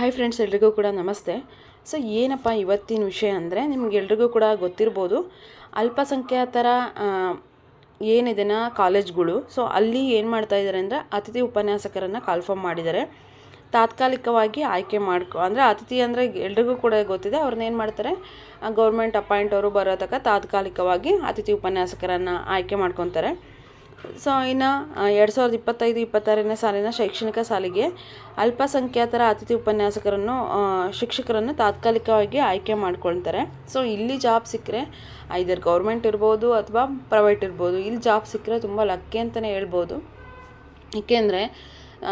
Hi friends ಎಲ್ರಿಗೂ ಕೂಡ ನಮಸ್ತೆ. ಸೊ ಏನಪ್ಪ ಇವತ್ತಿನ ವಿಷಯ ಅಂದರೆ ನಿಮಗೆಲ್ರಿಗೂ ಕೂಡ ಗೊತ್ತಿರ್ಬೋದು, ಅಲ್ಪಸಂಖ್ಯಾತರ ಏನಿದೆನಾ ಕಾಲೇಜ್ಗಳು. ಸೊ ಅಲ್ಲಿ ಏನು ಮಾಡ್ತಾ ಇದ್ದಾರೆ ಅಂದರೆ ಅತಿಥಿ ಉಪನ್ಯಾಸಕರನ್ನು ಕಾಲ್ಫಾರ್ಮ್ ಮಾಡಿದ್ದಾರೆ. ತಾತ್ಕಾಲಿಕವಾಗಿ ಆಯ್ಕೆ ಮಾಡ್ಕೊ, ಅಂದರೆ ಅತಿಥಿ ಅಂದರೆ ಎಲ್ರಿಗೂ ಕೂಡ ಗೊತ್ತಿದೆ, ಅವ್ರನ್ನ ಏನು ಮಾಡ್ತಾರೆ? ಗೌರ್ಮೆಂಟ್ ಅಪಾಯಿಂಟ್ ಅವರು ಬರೋ ತನಕ ತಾತ್ಕಾಲಿಕವಾಗಿ ಅತಿಥಿ ಉಪನ್ಯಾಸಕರನ್ನು ಆಯ್ಕೆ ಮಾಡ್ಕೊತಾರೆ. ಸೊ ಇನ್ನು ಎರಡು ಸಾವಿರದ ಇಪ್ಪತ್ತೈದು, ಇಪ್ಪತ್ತಾರನೇ ಸಾಲಿನ ಶೈಕ್ಷಣಿಕ ಸಾಲಿಗೆ ಅಲ್ಪಸಂಖ್ಯಾತರ ಅತಿಥಿ ಉಪನ್ಯಾಸಕರನ್ನು ಶಿಕ್ಷಕರನ್ನು ತಾತ್ಕಾಲಿಕವಾಗಿ ಆಯ್ಕೆ ಮಾಡ್ಕೊಳ್ತಾರೆ. ಸೊ ಇಲ್ಲಿ ಜಾಬ್ ಸಿಕ್ಕರೆ ಐದರ್ ಗೌರ್ಮೆಂಟ್ ಇರ್ಬೋದು ಅಥವಾ ಪ್ರೈವೇಟ್ ಇರ್ಬೋದು, ಇಲ್ಲಿ ಜಾಬ್ ಸಿಕ್ಕರೆ ತುಂಬ ಲಕ್ಕಿ ಅಂತಲೇ ಹೇಳ್ಬೋದು. ಏಕೆಂದರೆ,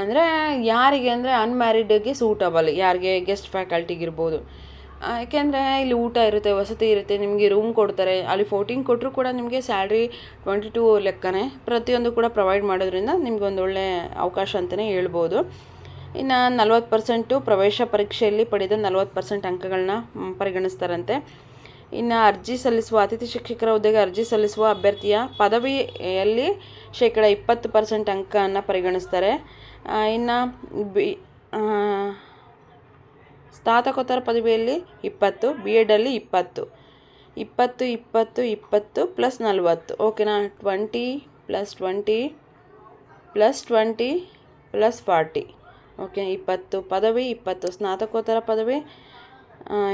ಅಂದರೆ ಯಾರಿಗೆ ಅಂದರೆ ಅನ್ಮ್ಯಾರಿಡ್ಗೆ ಸೂಟಬಲ್ ಯಾರಿಗೆ ಗೆಸ್ಟ್ ಫ್ಯಾಕಲ್ಟಿಗೆ ಯಾಕೆಂದರೆ ಇಲ್ಲಿ ಊಟ ಇರುತ್ತೆ, ವಸತಿ ಇರುತ್ತೆ, ನಿಮಗೆ ರೂಮ್ ಕೊಡ್ತಾರೆ. ಅಲ್ಲಿ ಫೋರ್ಟೀನ್ ಕೊಟ್ಟರು ಕೂಡ ನಿಮಗೆ ಸ್ಯಾಲ್ರಿ ಟ್ವೆಂಟಿ ಟೂ ಲೆಕ್ಕನೇ ಪ್ರತಿಯೊಂದು ಕೂಡ ಪ್ರೊವೈಡ್ ಮಾಡೋದ್ರಿಂದ ನಿಮ್ಗೆ ಒಂದು ಒಳ್ಳೆ ಅವಕಾಶ ಅಂತಲೇ ಹೇಳ್ಬೋದು. ಇನ್ನು ನಲ್ವತ್ತು ಪರ್ಸೆಂಟು ಪ್ರವೇಶ ಪರೀಕ್ಷೆಯಲ್ಲಿ ಪಡೆದ ನಲ್ವತ್ತು ಪರ್ಸೆಂಟ್ ಅಂಕಗಳನ್ನ ಪರಿಗಣಿಸ್ತಾರಂತೆ. ಇನ್ನು ಅರ್ಜಿ ಸಲ್ಲಿಸುವ, ಅತಿಥಿ ಶಿಕ್ಷಕರ ಹುದ್ದೆಗೆ ಅರ್ಜಿ ಸಲ್ಲಿಸುವ ಅಭ್ಯರ್ಥಿಯ ಪದವಿಯಲ್ಲಿ ಶೇಕಡ ಇಪ್ಪತ್ತು ಪರ್ಸೆಂಟ್ ಅಂಕವನ್ನು ಪರಿಗಣಿಸ್ತಾರೆ. ಇನ್ನು ಬಿ ಸ್ನಾತಕೋತ್ತರ ಪದವಿಯಲ್ಲಿ ಇಪ್ಪತ್ತು ಬಿ ಎಡಲ್ಲಿ ಇಪ್ಪತ್ತು. ಇಪ್ಪತ್ತು ಇಪ್ಪತ್ತು ಇಪ್ಪತ್ತು ಪ್ಲಸ್ ನಲ್ವತ್ತು. ಓಕೆನಾ twenty plus twenty plus twenty plus forty okay ಇಪ್ಪತ್ತು ಪದವಿ, ಇಪ್ಪತ್ತು ಸ್ನಾತಕೋತ್ತರ ಪದವಿ.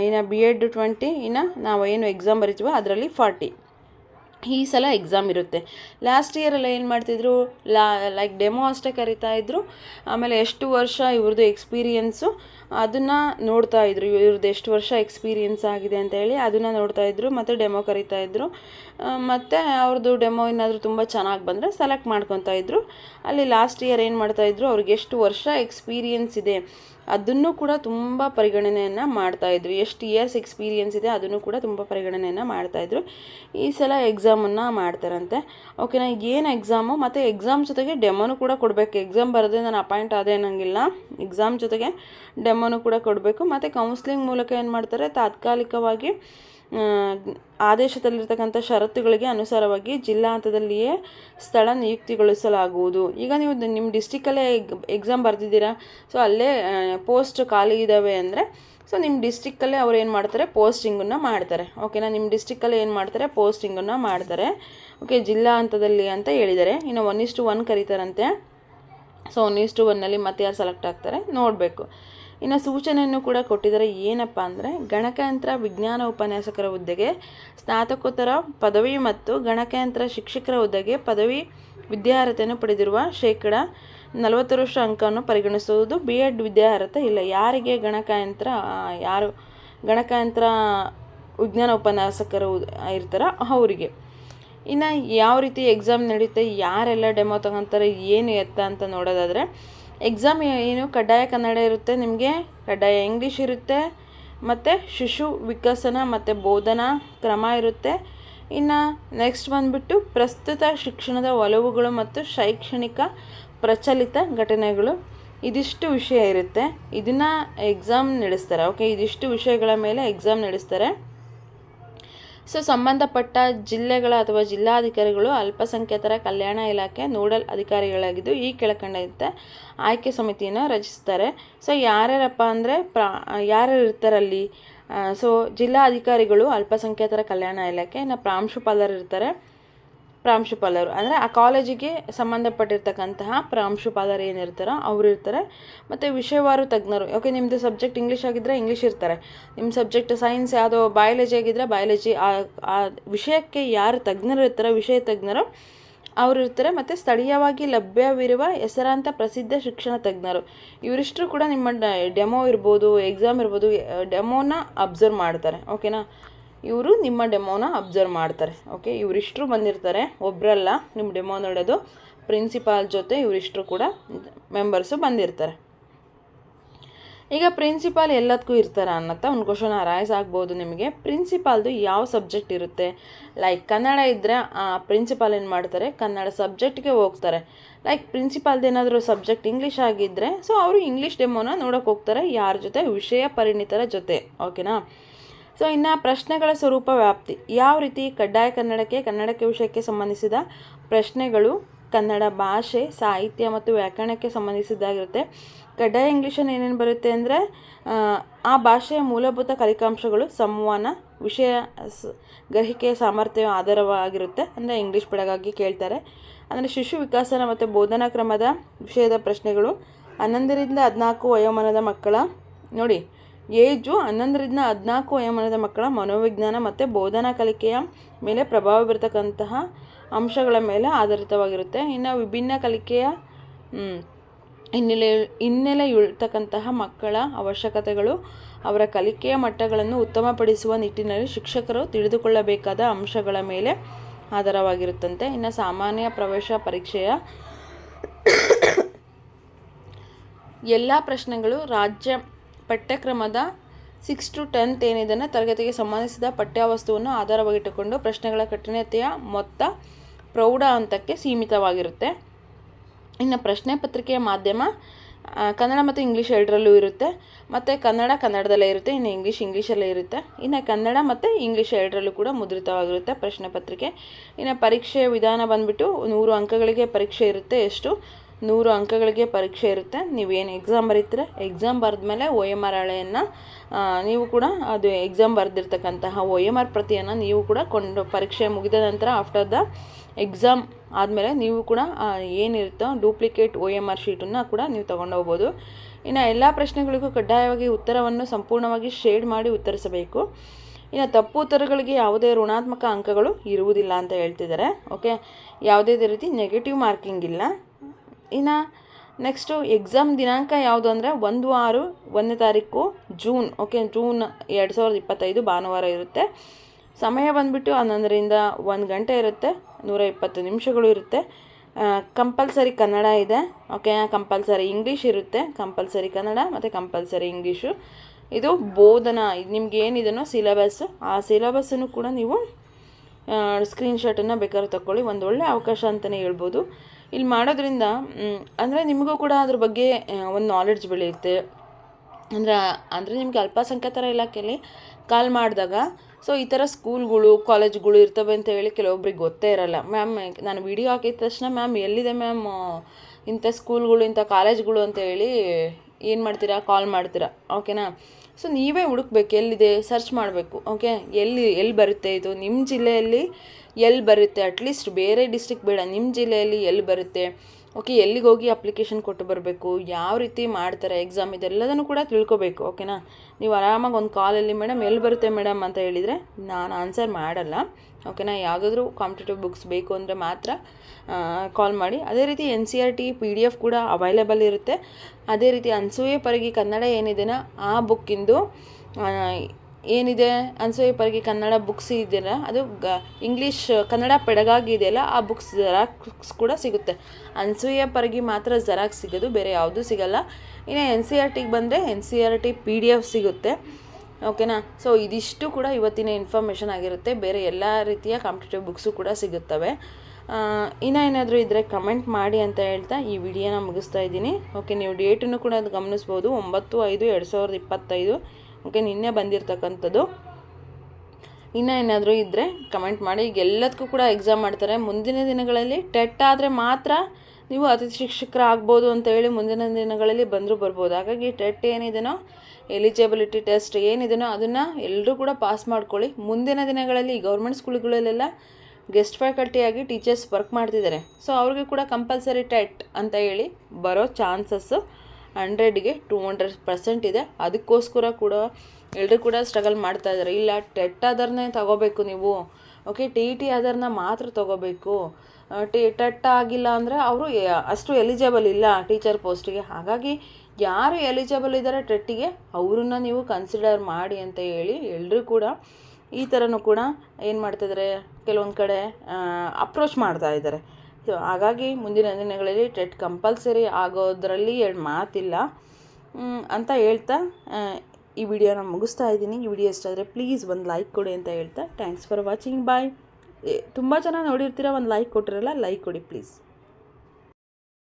ಇನ್ನು ಬಿ ಎಡ್ ಟ್ವೆಂಟಿ ಇನ್ನು ನಾವು ಏನು ಎಕ್ಸಾಮ್ ಬರಿತೀವೋ ಅದರಲ್ಲಿ ಫಾರ್ಟಿ ಈ ಸಲ ಎಕ್ಸಾಮ್ ಇರುತ್ತೆ. ಲಾಸ್ಟ್ ಇಯರೆಲ್ಲ ಏನು ಮಾಡ್ತಿದ್ರು? ಲಾ ಲೈಕ್ ಡೆಮೋ ಅಷ್ಟೇ ಕರಿತಾ ಇದ್ರು. ಆಮೇಲೆ ಎಷ್ಟು ವರ್ಷ ಇವ್ರದ್ದು ಎಕ್ಸ್ಪೀರಿಯೆನ್ಸು ಅದನ್ನು ನೋಡ್ತಾ ಇದ್ರು. ಇವ್ರದ್ದು ಎಷ್ಟು ವರ್ಷ ಎಕ್ಸ್ಪೀರಿಯನ್ಸ್ ಆಗಿದೆ ಅಂತ ಹೇಳಿ ಅದನ್ನು ನೋಡ್ತಾ ಇದ್ರು, ಮತ್ತು ಡೆಮೋ ಕರಿತಾ ಇದ್ರು. ಮತ್ತು ಅವ್ರದ್ದು ಡೆಮೋ ಏನಾದರೂ ತುಂಬ ಚೆನ್ನಾಗಿ ಬಂದರೆ ಸೆಲೆಕ್ಟ್ ಮಾಡ್ಕೊತಾ ಇದ್ರು. ಅಲ್ಲಿ ಲಾಸ್ಟ್ ಇಯರ್ ಏನು ಮಾಡ್ತಾ ಇದ್ರು? ಅವ್ರಿಗೆ ಎಷ್ಟು ವರ್ಷ ಎಕ್ಸ್ಪೀರಿಯನ್ಸ್ ಇದೆ. ಅದನ್ನು ಕೂಡ ತುಂಬ ಪರಿಗಣನೆಯನ್ನು ಮಾಡ್ತಾಯಿದ್ರು ಎಷ್ಟು ಇಯರ್ಸ್ ಎಕ್ಸ್ಪೀರಿಯನ್ಸ್ ಇದೆ ಅದನ್ನು ಕೂಡ ತುಂಬ ಪರಿಗಣನೆಯನ್ನು ಮಾಡ್ತಾಯಿದ್ರು ಈ ಸಲ ಎಕ್ಸಾಮನ್ನು ಮಾಡ್ತಾರಂತೆ. ಓಕೆನಾ ಏನು ಎಕ್ಸಾಮು ಮತ್ತು ಎಕ್ಸಾಮ್ ಜೊತೆಗೆ ಡೆಮೋನು ಕೂಡ ಕೊಡಬೇಕು. ಎಕ್ಸಾಮ್ ಬರೋದೇ ನಾನು ಅಪಾಯಿಂಟ್ ಆದ ಅನ್ನೋಂಗಿಲ್ಲ. ಎಕ್ಸಾಮ್ ಜೊತೆಗೆ ಡೆಮೋನು ಕೂಡ ಕೊಡಬೇಕು. ಮತ್ತು ಕೌನ್ಸ್ಲಿಂಗ್ ಮೂಲಕ ಏನು ಮಾಡ್ತಾರೆ? ತಾತ್ಕಾಲಿಕವಾಗಿ ಆದೇಶದಲ್ಲಿರ್ತಕ್ಕಂಥ ಷರತ್ತುಗಳಿಗೆ ಅನುಸಾರವಾಗಿ ಜಿಲ್ಲಾ ಹಂತದಲ್ಲಿಯೇ ಸ್ಥಳ ನಿಯುಕ್ತಿಗೊಳಿಸಲಾಗುವುದು. ಈಗ ನೀವು ನಿಮ್ಮ ಡಿಸ್ಟಿಕಲ್ಲೇ ಎಕ್ಸಾಮ್ ಬರೆದಿದ್ದೀರಾ ಸೊ ಅಲ್ಲೇ ಪೋಸ್ಟ್ ಖಾಲಿ ಇದ್ದಾವೆ ಅಂದರೆ ಸೊ ನಿಮ್ಮ ಡಿಸ್ಟಿಕ್ಕಲ್ಲೇ ಅವ್ರು ಏನು ಮಾಡ್ತಾರೆ ಪೋಸ್ಟಿಂಗನ್ನು ಮಾಡ್ತಾರೆ. ಓಕೆನಾ ನಿಮ್ಮ ಡಿಸ್ಟಿಕ್ಕಲ್ಲೇ ಏನು ಮಾಡ್ತಾರೆ ಪೋಸ್ಟಿಂಗನ್ನು ಮಾಡ್ತಾರೆ. ಓಕೆ ಜಿಲ್ಲಾ ಹಂತದಲ್ಲಿ ಅಂತ ಹೇಳಿದ್ದಾರೆ ಇನ್ನು ಒನ್ ಇಷ್ಟು ಒನ್ ಕರೀತಾರಂತೆ. ಸೊ ಒನ್ ಇಷ್ಟು ಒನ್ನಲ್ಲಿ ಮತ್ತೆ ಯಾರು ಸೆಲೆಕ್ಟ್ ಆಗ್ತಾರೆ, ನೋಡಬೇಕು. ಇನ್ನು ಸೂಚನೆಯನ್ನು ಕೂಡ ಕೊಟ್ಟಿದ್ದಾರೆ. ಏನಪ್ಪ ಅಂದರೆ ಗಣಕಯಂತ್ರ ವಿಜ್ಞಾನ ಉಪನ್ಯಾಸಕರ ಹುದ್ದೆಗೆ ಸ್ನಾತಕೋತ್ತರ ಪದವಿ ಮತ್ತು ಗಣಕಯಂತ್ರ ಶಿಕ್ಷಕರ ಹುದ್ದೆಗೆ ಪದವಿ ವಿದ್ಯಾರ್ಹತೆಯನ್ನು ಪಡೆದಿರುವ ಶೇಕಡ ನಲವತ್ತರಷ್ಟು ಅಂಕವನ್ನು ಪರಿಗಣಿಸುವುದು ಬಿ ಎಡ್ ವಿದ್ಯಾರ್ಹತೆ ಇಲ್ಲ. ಯಾರಿಗೆ ಗಣಕಯಂತ್ರ ಯಾರು ಗಣಕಯಂತ್ರ ವಿಜ್ಞಾನ ಉಪನ್ಯಾಸಕರು ಇರ್ತಾರೋ ಅವರಿಗೆ. ಇನ್ನು ಯಾವ ರೀತಿ ಎಕ್ಸಾಮ್ ನಡೆಯುತ್ತೆ ಯಾರೆಲ್ಲ ಡೆಮೋ ತಗೊತಾರೆ, ಏನು ಎತ್ತ ಅಂತ ನೋಡೋದಾದರೆ ಎಕ್ಸಾಮ್ ಏನು? ಕಡ್ಡಾಯ ಕನ್ನಡ ಇರುತ್ತೆ, ನಿಮಗೆ ಕಡ್ಡಾಯ ಇಂಗ್ಲೀಷ್ ಇರುತ್ತೆ, ಮತ್ತು ಶಿಶು ವಿಕಸನ, ಮತ್ತು ಬೋಧನಾ ಕ್ರಮ ಇರುತ್ತೆ. ಇನ್ನು ನೆಕ್ಸ್ಟ್ ಬಂದುಬಿಟ್ಟು ಪ್ರಸ್ತುತ ಶಿಕ್ಷಣದ ಒಲವುಗಳು ಮತ್ತು ಶೈಕ್ಷಣಿಕ ಪ್ರಚಲಿತ ಘಟನೆಗಳು. ಇದಿಷ್ಟು ವಿಷಯ ಇರುತ್ತೆ. ಇದನ್ನು ಎಕ್ಸಾಮ್ ನಡೆಸ್ತಾರೆ. ಓಕೆ ಇದಿಷ್ಟು ವಿಷಯಗಳ ಮೇಲೆ ಎಕ್ಸಾಮ್ ನಡೆಸ್ತಾರೆ. ಸೊ ಸಂಬಂಧಪಟ್ಟ ಜಿಲ್ಲೆಗಳ ಅಥವಾ ಜಿಲ್ಲಾಧಿಕಾರಿಗಳು ಅಲ್ಪಸಂಖ್ಯಾತರ ಕಲ್ಯಾಣ ಇಲಾಖೆ ನೋಡಲ್ ಅಧಿಕಾರಿಗಳಾಗಿದ್ದು ಈ ಕೆಳಕಂಡಂತೆ ಆಯ್ಕೆ ಸಮಿತಿಯನ್ನು ರಚಿಸ್ತಾರೆ. ಸೊ ಯಾರ್ಯಾರಪ್ಪ ಅಂದರೆ ಪ್ರಾ, ಯಾರ್ಯಾರು ಇರ್ತಾರಲ್ಲಿ? ಸೊ ಜಿಲ್ಲಾ ಅಧಿಕಾರಿಗಳು ಅಲ್ಪಸಂಖ್ಯಾತರ ಕಲ್ಯಾಣ ಇಲಾಖೆ ಇನ್ನು ಪ್ರಾಂಶುಪಾಲರು ಇರ್ತಾರೆ. ಪ್ರಾಂಶುಪಾಲರು ಅಂದರೆ ಆ ಕಾಲೇಜಿಗೆ ಸಂಬಂಧಪಟ್ಟಿರ್ತಕ್ಕಂತಹ ಪ್ರಾಂಶುಪಾಲರು ಏನಿರ್ತಾರೋ ಅವರು ಇರ್ತಾರೆ ಮತ್ತು ವಿಷಯವಾರು ತಜ್ಞರು, ಓಕೆ ನಿಮ್ಮದು ಸಬ್ಜೆಕ್ಟ್ ಇಂಗ್ಲೀಷ್ ಆಗಿದ್ದರೆ ಇಂಗ್ಲೀಷ್ ಇರ್ತಾರೆ. ನಿಮ್ಮ ಸಬ್ಜೆಕ್ಟ್ ಸೈನ್ಸ್ ಯಾವುದೋ ಬಯಾಲಜಿ ಆಗಿದ್ದರೆ ಬಯಾಲಜಿ, ಆ ವಿಷಯಕ್ಕೆ ಯಾರು ತಜ್ಞರು ಇರ್ತಾರೋ, ವಿಷಯ ತಜ್ಞರು ಅವರು ಇರ್ತಾರೆ. ಮತ್ತು ಸ್ಥಳೀಯವಾಗಿ ಲಭ್ಯವಿರುವ ಹೆಸರಾಂತ ಪ್ರಸಿದ್ಧ ಶಿಕ್ಷಣ ತಜ್ಞರು. ಇವರಿಷ್ಟರು ಕೂಡ ನಿಮ್ಮ ಡೆಮೋ ಇರ್ಬೋದು, ಎಕ್ಸಾಮ್ ಇರ್ಬೋದು, ಡೆಮೋನ ಅಬ್ಸರ್ವ್ ಮಾಡ್ತಾರೆ. ಓಕೆನಾ? ಇವರು ನಿಮ್ಮ ಡೆಮೋನ ಅಬ್ಸರ್ವ್ ಮಾಡ್ತಾರೆ, ಓಕೆ? ಇವರಿಷ್ಟರು ಬಂದಿರ್ತಾರೆ ಒಬ್ಬರಲ್ಲ ನಿಮ್ಮ ಡೆಮೋ ನೋಡೋದು, ಪ್ರಿನ್ಸಿಪಾಲ್ ಜೊತೆ ಇವರಿಷ್ಟರು ಕೂಡ ಮೆಂಬರ್ಸು ಬಂದಿರ್ತಾರೆ. ಈಗ ಪ್ರಿನ್ಸಿಪಾಲ್ ಎಲ್ಲದಕ್ಕೂ ಇರ್ತಾರ ಅನ್ನತ್ತ ಒಂದು ಕ್ವಶನ್ ಅರೈಸ್ ಆಗ್ಬೋದು ನಿಮಗೆ. ಪ್ರಿನ್ಸಿಪಾಲ್ದು ಯಾವ ಸಬ್ಜೆಕ್ಟ್ ಇರುತ್ತೆ? ಲೈಕ್ ಕನ್ನಡ ಇದ್ದರೆ ಪ್ರಿನ್ಸಿಪಾಲ್ ಏನು ಮಾಡ್ತಾರೆ? ಕನ್ನಡ ಸಬ್ಜೆಕ್ಟ್ಗೆ ಹೋಗ್ತಾರೆ. ಲೈಕ್ ಪ್ರಿನ್ಸಿಪಾಲ್ದು ಏನಾದರೂ ಸಬ್ಜೆಕ್ಟ್ ಇಂಗ್ಲೀಷ್ ಆಗಿದ್ದರೆ ಸೊ ಅವರು ಇಂಗ್ಲೀಷ್ ಡೆಮೋನ ನೋಡೋಕೆ ಹೋಗ್ತಾರೆ, ಯಾರ ಜೊತೆ? ವಿಷಯ ಪರಿಣಿತರ ಜೊತೆ, ಓಕೆನಾ? ಸೊ ಇನ್ನು ಪ್ರಶ್ನೆಗಳ ಸ್ವರೂಪ ವ್ಯಾಪ್ತಿ. ಯಾವ ರೀತಿ ಕಡ್ಡಾಯ ಕನ್ನಡಕ್ಕೆ ಕನ್ನಡಕ್ಕೆ ವಿಷಯಕ್ಕೆ ಸಂಬಂಧಿಸಿದ ಪ್ರಶ್ನೆಗಳು ಕನ್ನಡ ಭಾಷೆ, ಸಾಹಿತ್ಯ ಮತ್ತು ವ್ಯಾಕರಣಕ್ಕೆ ಸಂಬಂಧಿಸಿದ್ದಾಗಿರುತ್ತೆ. ಕಡ್ಡಾಯ ಇಂಗ್ಲೀಷನ್ನು ಏನೇನು ಬರುತ್ತೆ ಅಂದರೆ, ಆ ಭಾಷೆಯ ಮೂಲಭೂತ ಕಲಿಕಾಂಶಗಳು ಸಂವಹನ, ವಿಷಯ ಗ್ರಹಿಕೆಯ ಸಾಮರ್ಥ್ಯ ಆಧಾರವಾಗಿರುತ್ತೆ ಅಂದರೆ ಇಂಗ್ಲೀಷ್ ಬೆಳಗಾಗಿ ಕೇಳ್ತಾರೆ. ಅಂದರೆ ಶಿಶು ವಿಕಾಸನ ಮತ್ತು ಬೋಧನಾ ಕ್ರಮದ ವಿಷಯದ ಪ್ರಶ್ನೆಗಳು, ಹನ್ನೊಂದರಿಂದ ಹದಿನಾಲ್ಕು ವಯೋಮಾನದ ಮಕ್ಕಳ, ನೋಡಿ ಏಜು ಹನ್ನೊಂದರಿಂದ ಹದಿನಾಲ್ಕು ವಯೋಮಾನದ ಮಕ್ಕಳ ಮನೋವಿಜ್ಞಾನ ಮತ್ತು ಬೋಧನಾ ಕಲಿಕೆಯ ಮೇಲೆ ಪ್ರಭಾವ ಬೀರತಕ್ಕಂತಹ ಅಂಶಗಳ ಮೇಲೆ ಆಧಾರಿತವಾಗಿರುತ್ತೆ. ಇನ್ನು ವಿಭಿನ್ನ ಕಲಿಕೆಯ ಹಿನ್ನೆಲೆ, ಹಿನ್ನೆಲೆಯುಳ್ತಕ್ಕಂತಹ ಮಕ್ಕಳ ಅವಶ್ಯಕತೆಗಳು, ಅವರ ಕಲಿಕೆಯ ಮಟ್ಟಗಳನ್ನು ಉತ್ತಮಪಡಿಸುವ ನಿಟ್ಟಿನಲ್ಲಿ ಶಿಕ್ಷಕರು ತಿಳಿದುಕೊಳ್ಳಬೇಕಾದ ಅಂಶಗಳ ಮೇಲೆ ಆಧಾರವಾಗಿರುತ್ತಂತೆ. ಇನ್ನು ಸಾಮಾನ್ಯ ಪ್ರವೇಶ ಪರೀಕ್ಷೆಯ ಎಲ್ಲ ಪ್ರಶ್ನೆಗಳು ರಾಜ್ಯ ಪಠ್ಯಕ್ರಮದ ಸಿಕ್ಸ್ ಟು ಟೆಂತ್ ಏನಿದನ್ನು ತರಗತಿಗೆ ಸಂಬಂಧಿಸಿದ ಪಠ್ಯವಸ್ತುವನ್ನು ಆಧಾರವಾಗಿಟ್ಟುಕೊಂಡು ಪ್ರಶ್ನೆಗಳ ಕಠಿಣತೆಯ ಮೊತ್ತ ಪ್ರೌಢ ಹಂತಕ್ಕೆ ಸೀಮಿತವಾಗಿರುತ್ತೆ. ಇನ್ನು ಪ್ರಶ್ನೆ ಪತ್ರಿಕೆಯ ಮಾಧ್ಯಮ ಕನ್ನಡ ಮತ್ತು ಇಂಗ್ಲೀಷ್ ಎರಡರಲ್ಲೂ ಇರುತ್ತೆ. ಮತ್ತು ಕನ್ನಡ ಕನ್ನಡದಲ್ಲೇ ಇರುತ್ತೆ, ಇನ್ನು ಇಂಗ್ಲೀಷ್ ಇಂಗ್ಲೀಷಲ್ಲೇ ಇರುತ್ತೆ. ಇನ್ನು ಕನ್ನಡ ಮತ್ತು ಇಂಗ್ಲೀಷ್ ಎರಡರಲ್ಲೂ ಕೂಡ ಮುದ್ರಿತವಾಗಿರುತ್ತೆ ಪ್ರಶ್ನೆ ಪತ್ರಿಕೆ. ಇನ್ನು ಪರೀಕ್ಷೆಯ ವಿಧಾನ ಬಂದುಬಿಟ್ಟು ನೂರು ಅಂಕಗಳಿಗೆ ಪರೀಕ್ಷೆ ಇರುತ್ತೆ ಎಷ್ಟು. ನೂರು ಅಂಕಗಳಿಗೆ ಪರೀಕ್ಷೆ ಇರುತ್ತೆ. ನೀವೇನು ಎಕ್ಸಾಮ್ ಬರೀತೀರ ಎಕ್ಸಾಮ್ ಬರೆದ್ಮೇಲೆ ಒ ಎಂ ಆರ್ ಹಳೆಯನ್ನು ನೀವು ಕೂಡ ಅದು ಎಕ್ಸಾಮ್ ಬರೆದಿರ್ತಕ್ಕಂತಹ ಒ ಎಂ ಆರ್ ಪ್ರತಿಯನ್ನು ನೀವು ಕೂಡ ಕೊಂಡು ಪರೀಕ್ಷೆ ಮುಗಿದ ನಂತರ ಆಫ್ಟರ್ ದ ಎಕ್ಸಾಮ್ ಆದಮೇಲೆ ನೀವು ಕೂಡ ಏನಿರುತ್ತೋ ಡೂಪ್ಲಿಕೇಟ್ ಒ ಎಂ ಆರ್ ಶೀಟನ್ನು ಕೂಡ ನೀವು ತೊಗೊಂಡು ಹೋಗ್ಬೋದು ಇನ್ನು ಎಲ್ಲ ಪ್ರಶ್ನೆಗಳಿಗೂ ಕಡ್ಡಾಯವಾಗಿ ಉತ್ತರವನ್ನು ಸಂಪೂರ್ಣವಾಗಿ ಶೇಡ್ ಮಾಡಿ ಉತ್ತರಿಸಬೇಕು. ಇನ್ನು ತಪ್ಪು ಉತ್ತರಗಳಿಗೆ ಯಾವುದೇ ಋಣಾತ್ಮಕ ಅಂಕಗಳು ಇರುವುದಿಲ್ಲ ಅಂತ ಹೇಳ್ತಿದ್ದಾರೆ. ಓಕೆ ಯಾವುದೇ ರೀತಿ ನೆಗೆಟಿವ್ ಮಾರ್ಕಿಂಗ್ ಇಲ್ಲ. ಇನ್ನು ನೆಕ್ಸ್ಟು ಎಕ್ಸಾಮ್ ದಿನಾಂಕ ಯಾವುದು ಅಂದರೆ ಒಂದು ಆರು, ಒಂದನೇ ತಾರೀಕು ಜೂನ್ ಓಕೆ ಜೂನ್ ಎರಡು ಸಾವಿರದ ಇಪ್ಪತ್ತೈದು ಭಾನುವಾರ ಇರುತ್ತೆ. ಸಮಯ ಬಂದುಬಿಟ್ಟು ಹನ್ನೊಂದರಿಂದ ಒಂದು ಗಂಟೆ ಇರುತ್ತೆ, ನೂರ ಇಪ್ಪತ್ತು ನಿಮಿಷಗಳು ಇರುತ್ತೆ. ಕಂಪಲ್ಸರಿ ಕನ್ನಡ ಇದೆ ಓಕೆ ಕಂಪಲ್ಸರಿ ಇಂಗ್ಲೀಷ್ ಇರುತ್ತೆ ಕಂಪಲ್ಸರಿ ಕನ್ನಡ ಮತ್ತು ಕಂಪಲ್ಸರಿ ಇಂಗ್ಲೀಷು ಇದು ಬೋಧನಾ ನಿಮ್ಗೆ ಏನಿದೆನೋ ಸಿಲೆಬಸ್ಸು ಆ ಸಿಲೆಬಸ್ಸನ್ನು ಕೂಡ ನೀವು ಸ್ಕ್ರೀನ್ಶಾಟನ್ನು ಬೇಕಾದ್ರೆ ತಗೊಳ್ಳಿ ಒಂದು ಒಳ್ಳೆಯ ಅವಕಾಶ ಅಂತಲೇ ಹೇಳ್ಬೋದು. ಇಲ್ಲಿ ಮಾಡೋದ್ರಿಂದ ಅಂದರೆ ನಿಮಗೂ ಕೂಡ ಅದ್ರ ಬಗ್ಗೆ ಒಂದು ನಾಲೆಡ್ಜ್ ಬೆಳೆಯುತ್ತೆ. ಅಂದರೆ ಅಂದರೆ ನಿಮಗೆ ಅಲ್ಪಸಂಖ್ಯಾತರ ಇಲಾಖೆಯಲ್ಲಿ ಕಾಲ್ ಮಾಡಿದಾಗ, ಸೊ ಈ ಥರ ಸ್ಕೂಲ್ಗಳು ಕಾಲೇಜ್ಗಳು ಇರ್ತವೆ ಅಂತ ಹೇಳಿ ಕೆಲವೊಬ್ರಿಗೆ ಗೊತ್ತೇ ಇರಲ್ಲ. ಮ್ಯಾಮ್ ನಾನು ವಿಡಿಯೋ ಹಾಕಿದ ತಕ್ಷಣ ಮ್ಯಾಮ್ ಎಲ್ಲಿದೆ ಮ್ಯಾಮ್ ಇಂಥ ಸ್ಕೂಲ್ಗಳು ಇಂಥ ಕಾಲೇಜ್ಗಳು ಅಂತ ಹೇಳಿ ಏನು ಮಾಡ್ತೀರಾ? ಕಾಲ್ ಮಾಡ್ತೀರಾ. ಓಕೆನಾ ಸೊ ನೀವೇ ಹುಡುಕ್ಬೇಕು, ಎಲ್ಲಿದೆ ಸರ್ಚ್ ಮಾಡಬೇಕು ಓಕೆ ಎಲ್ಲಿ ಎಲ್ಲಿ ಬರುತ್ತೆ ಇದು? ನಿಮ್ಮ ಜಿಲ್ಲೆಯಲ್ಲಿ ಎಲ್ಲಿ ಬರುತ್ತೆ? ಅಟ್ಲೀಸ್ಟ್ ಬೇರೆ ಡಿಸ್ಟ್ರಿಕ್ ಬೇಡ ನಿಮ್ಮ ಜಿಲ್ಲೆಯಲ್ಲಿ ಎಲ್ಲಿ ಬರುತ್ತೆ? ಓಕೆ ಎಲ್ಲಿಗೆ ಹೋಗಿ ಅಪ್ಲಿಕೇಶನ್ ಕೊಟ್ಟು ಬರಬೇಕು? ಯಾವ ರೀತಿ ಮಾಡ್ತಾರೆ ಎಕ್ಸಾಮ್ ಇದೆಲ್ಲದನ್ನು ಕೂಡ ತಿಳ್ಕೊಬೇಕು ಓಕೆನಾ ನೀವು ಆರಾಮಾಗಿ ಒಂದು ಕಾಲಲ್ಲಿ ಮೇಡಮ್, ಎಲ್ಲಿ ಬರುತ್ತೆ ಮೇಡಮ್? ಅಂತ ಹೇಳಿದರೆ, ನಾನು ಆನ್ಸರ್ ಮಾಡಲ್ಲ. ಓಕೆನಾ? ಯಾವುದಾದ್ರೂ ಕಾಂಪಿಟೇಟಿವ್ ಬುಕ್ಸ್ ಬೇಕು ಅಂದರೆ ಮಾತ್ರ ಕಾಲ್ ಮಾಡಿ. ಅದೇ ರೀತಿ N C R T P D F ಕೂಡ ಅವೈಲೇಬಲ್ ಇರುತ್ತೆ. ಅದೇ ರೀತಿ ಅನ್ಸೂಯೆ ಪರಗಿ ಕನ್ನಡ ಏನಿದೆನಾ? ಆ ಬುಕ್ಕಿಂದು ಏನಿದೆ? ಅನ್ಸೂಯ ಪರಗಿ ಕನ್ನಡ ಬುಕ್ಸ್ ಇದೆಯಲ್ಲ, ಅದು ಗ ಇಂಗ್ಲೀಷ್ ಕನ್ನಡ ಪೆಡಗಾಗಿ ಇದೆಯಲ್ಲ, ಆ ಬುಕ್ಸ್ ಜೆರಾಕ್ಸ್ ಕೂಡ ಸಿಗುತ್ತೆ. ಅನ್ಸೂಯ ಪರಗಿ ಮಾತ್ರ ಜೆರಾಕ್ಸ್ ಸಿಗೋದು, ಬೇರೆ ಯಾವುದೂ ಸಿಗಲ್ಲ. ಇನ್ನು ಎನ್ ಸಿ ಆರ್ ಟಿಗೆ ಬಂದರೆ N C R T P D F ಸಿಗುತ್ತೆ. ಓಕೆನಾ? ಸೊ ಇದಿಷ್ಟು ಕೂಡ ಇವತ್ತಿನ ಇನ್ಫಾರ್ಮೇಷನ್ ಆಗಿರುತ್ತೆ. ಬೇರೆ ಎಲ್ಲ ರೀತಿಯ ಕಾಂಪಿಟೇಟಿವ್ ಬುಕ್ಸು ಕೂಡ ಸಿಗುತ್ತವೆ. ಇನ್ನೂ ಏನಾದರೂ ಇದ್ದರೆ ಕಮೆಂಟ್ ಮಾಡಿ ಅಂತ ಹೇಳ್ತಾ ಈ ವಿಡಿಯೋನ ಮುಗಿಸ್ತಾ ಇದ್ದೀನಿ. ಓಕೆ ನೀವು ಡೇಟನ್ನು ಕೂಡ ಅದು ಗಮನಿಸ್ಬೋದು. ಒಂಬತ್ತು ಐದು ಎರಡು ಸಾವಿರದ ಇಪ್ಪತ್ತೈದು. ಓಕೆ ನಿನ್ನೆ ಬಂದಿರತಕ್ಕಂಥದ್ದು. ಇನ್ನೂ ಏನಾದರೂ ಇದ್ದರೆ ಕಮೆಂಟ್ ಮಾಡಿ. ಈಗ ಎಲ್ಲದಕ್ಕೂ ಕೂಡ ಎಕ್ಸಾಮ್ ಮಾಡ್ತಾರೆ. ಮುಂದಿನ ದಿನಗಳಲ್ಲಿ ಟೆಟ್ ಆದರೆ ಮಾತ್ರ ನೀವು ಅತಿಥಿ ಶಿಕ್ಷಕರಾಗ್ಬೋದು ಅಂತ ಹೇಳಿ ಮುಂದಿನ ದಿನಗಳಲ್ಲಿ ಬಂದರೂ ಬರ್ಬೋದು. ಹಾಗಾಗಿ ಟೆಟ್ ಏನಿದೆನೋ ಎಲಿಜಿಬಿಲಿಟಿ ಟೆಸ್ಟ್ ಏನಿದೆನೋ ಅದನ್ನು ಎಲ್ಲರೂ ಕೂಡ ಪಾಸ್ ಮಾಡ್ಕೊಳ್ಳಿ. ಮುಂದಿನ ದಿನಗಳಲ್ಲಿ ಗೌರ್ಮೆಂಟ್ ಸ್ಕೂಲ್ಗಳಲ್ಲೆಲ್ಲ ಗೆಸ್ಟ್ ಫ್ಯಾಕಲ್ಟಿಯಾಗಿ ಟೀಚರ್ಸ್ ವರ್ಕ್ ಮಾಡ್ತಿದ್ದಾರೆ. ಸೊ ಅವ್ರಿಗೆ ಕೂಡ ಕಂಪಲ್ಸರಿ ಟೆಟ್ ಅಂತ ಹೇಳಿ ಬರೋ ಚಾನ್ಸಸ್ಸು ಹಂಡ್ರೆಡ್ಗೆ ಟೂ ಹಂಡ್ರೆಡ್ ಪರ್ಸೆಂಟ್ ಇದೆ. ಅದಕ್ಕೋಸ್ಕರ ಕೂಡ ಎಲ್ಲರೂ ಕೂಡ ಸ್ಟ್ರಗಲ್ ಮಾಡ್ತಾ ಇದ್ದಾರೆ. ಇಲ್ಲ ಟೆಟ್ ಆಧಾರನೇ ತಗೋಬೇಕು ನೀವು. ಓಕೆ ಟಿ ಟಿ ಆಧಾರನ ಮಾತ್ರ ತಗೋಬೇಕು. ಟಿ, ಟೆಟ್ ಆಗಿಲ್ಲ ಅಂದರೆ ಅವರು ಅಷ್ಟು ಎಲಿಜಿಬಲ್ ಇಲ್ಲ ಟೀಚರ್ ಪೋಸ್ಟಿಗೆ ಹಾಗಾಗಿ ಯಾರು ಎಲಿಜಿಬಲ್ ಇದ್ದಾರೆ ಟೆಟ್ಟಿಗೆ, ಅವ್ರನ್ನ ನೀವು ಕನ್ಸಿಡರ್ ಮಾಡಿ ಅಂತ ಹೇಳಿ ಎಲ್ಲರೂ ಕೂಡ ಈ ಥರನೂ ಕೂಡ ಏನು ಮಾಡ್ತಿದ್ದಾರೆ ಕೆಲವೊಂದು ಕಡೆ ಅಪ್ರೋಚ್ ಮಾಡ್ತಾ ಇದ್ದಾರೆ ಸೊ ಹಾಗಾಗಿ ಮುಂದಿನ ದಿನಗಳಲ್ಲಿ ಟೆಟ್ ಕಂಪಲ್ಸರಿ ಆಗೋದರಲ್ಲಿ ಎರಡು ಮಾತಿಲ್ಲ. ಅಂತ ಹೇಳ್ತಾ ಈ ವಿಡಿಯೋನ ಮುಗಿಸ್ತಾ ಇದ್ದೀನಿ. ಈ ವಿಡಿಯೋ ಇಷ್ಟ ಆದರೆ ಪ್ಲೀಸ್ ಒಂದು ಲೈಕ್ ಕೊಡಿ ಅಂತ ಹೇಳ್ತಾ. ಥ್ಯಾಂಕ್ಸ್ ಫಾರ್ ವಾಚಿಂಗ್ ಬಾಯ್ ತುಂಬ ಜನ ನೋಡಿರ್ತೀರ ಒಂದು ಲೈಕ್ ಕೊಟ್ಟಿರಲ್ಲ ಲೈಕ್ ಕೊಡಿ ಪ್ಲೀಸ್